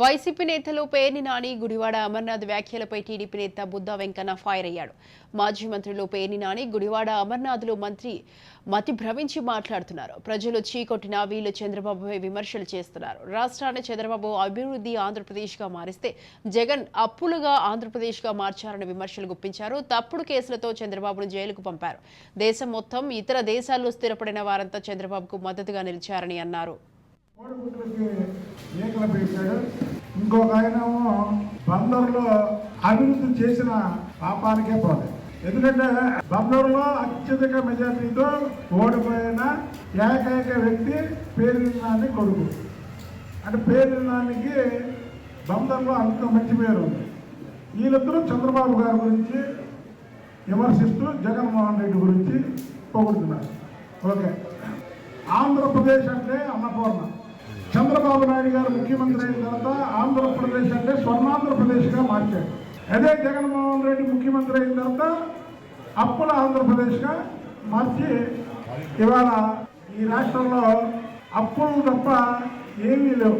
YCP నేతలు పేర్ని నాని గుడివాడ అమర్నాథ్ వ్యాఖ్యలపై TDP నేత బుద్ధా వెంకన్న ఫైర్ అయ్యాడు. మాజీ మంత్రులు పేర్ని నాని గుడివాడ అమర్నాథ్లు మంత్రి మతి భ్రమించి మాట్లాడుతున్నారు. ప్రజలు చీకొట్టిన వీళ్ళు చంద్రబాబుపై విమర్శలు చేస్తున్నారు. రాష్ట్రాన్ని చంద్రబాబు అభివృద్ధి ఆంధ్రప్రదేశ్గా మారిస్తే జగన్ అప్పులుగా ఆంధ్రప్రదేశ్గా మార్చారని విమర్శలు గుప్పించారు. తప్పుడు కేసులతో చంద్రబాబును జైలుకు పంపారు. దేశం మొత్తం ఇతర దేశాల్లో స్థిరపడిన వారంతా చంద్రబాబుకు మద్దతుగా నిలిచారని అన్నారు. కోడిగుడ్లకి ఈకలు పెట్టాడు ఇంకొక ఆయనేమో బందర్లో అభివృద్ధి చేసిన పాపానికే పోలేదు ఎందుకంటే బందర్లో అత్యధిక మెజార్టీతో ఓడిపోయిన ఏకైక వ్యక్తి పేరునాని కొడుకు. అంటే పేరునానికి బందర్లో అంత మంచి పేరు ఉంది. వీళ్ళిద్దరూ చంద్రబాబు గారి గురించి విమర్శిస్తూ జగన్మోహన్ రెడ్డి గురించి పొగుడుతున్నారు. ఓకే. ఆంధ్రప్రదేశ్ అంటే అన్నపూర్ణ. చంద్రబాబు నాయుడు గారు ముఖ్యమంత్రి అయిన తర్వాత ఆంధ్రప్రదేశ్ అంటే స్వర్ణాంధ్రప్రదేశ్గా మార్చాడు అదే జగన్మోహన్ రెడ్డి ముఖ్యమంత్రి అయిన తర్వాత అప్పుల ఆంధ్రప్రదేశ్గా మార్చి ఇవాళ ఈ రాష్ట్రంలో అప్పులు తప్ప ఏమీ లేవు.